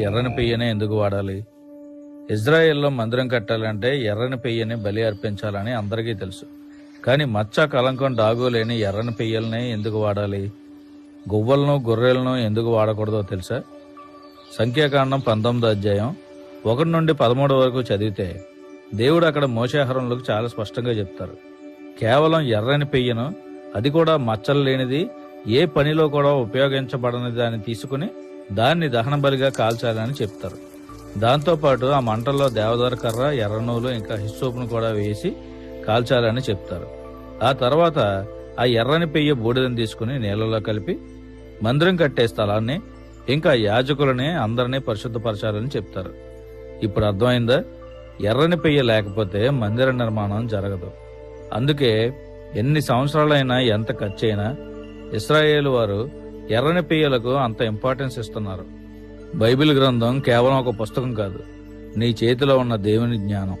ఎర్రని పెయ్యనే ఎందుకు వాడాలి? ఇజ్రాయెల్లో మందిరం కట్టాలంటే ఎర్రని పెయ్యని బలి అర్పించాలని అందరికీ తెలుసు. కానీ మచ్చ కలంకం డాగులేని ఎర్రని పెయ్యలనే ఎందుకు వాడాలి? గువ్వలను గొర్రెలను ఎందుకు వాడకూడదో తెలుసా? సంఖ్యాకాండం పంతొమ్మిదో అధ్యాయం ఒకటి నుండి పదమూడు వరకు చదివితే దేవుడు అక్కడ మోసాహారంలోకి చాలా స్పష్టంగా చెప్తారు. కేవలం ఎర్రని పెయ్యను అది కూడా మచ్చలు లేనిది ఏ పనిలో కూడా ఉపయోగించబడని దాన్ని తీసుకుని దాన్ని దహన బలిగా కాల్చాలని చెప్తారు. దాంతోపాటు ఆ మంటల్లో దేవదార కర్ర ఎర్రనూలు ఇంకా హిస్సోపును కూడా వేసి కాల్చాలని చెప్తారు. ఆ తర్వాత ఆ ఎర్రని పెయ్య బూడిదని తీసుకుని నీళ్ళలో కలిపి మందిరం కట్టే స్థలాన్ని ఇంకా యాజకులని అందరినీ పరిశుద్ధపరచాలని చెప్తారు. ఇప్పుడు అర్థమైందా? ఎర్రని పెయ్య లేకపోతే మందిర నిర్మాణం జరగదు. అందుకే ఎన్ని సంవత్సరాలైనా ఎంత ఖర్చైనా ఇస్రాయేల్ వారు ఎర్రని పెయ్యలకు అంత ఇంపార్టెన్స్ ఇస్తున్నారు. బైబిల్ గ్రంథం కేవలం ఒక పుస్తకం కాదు. నీ చేతిలో ఉన్న దేవుని జ్ఞానం.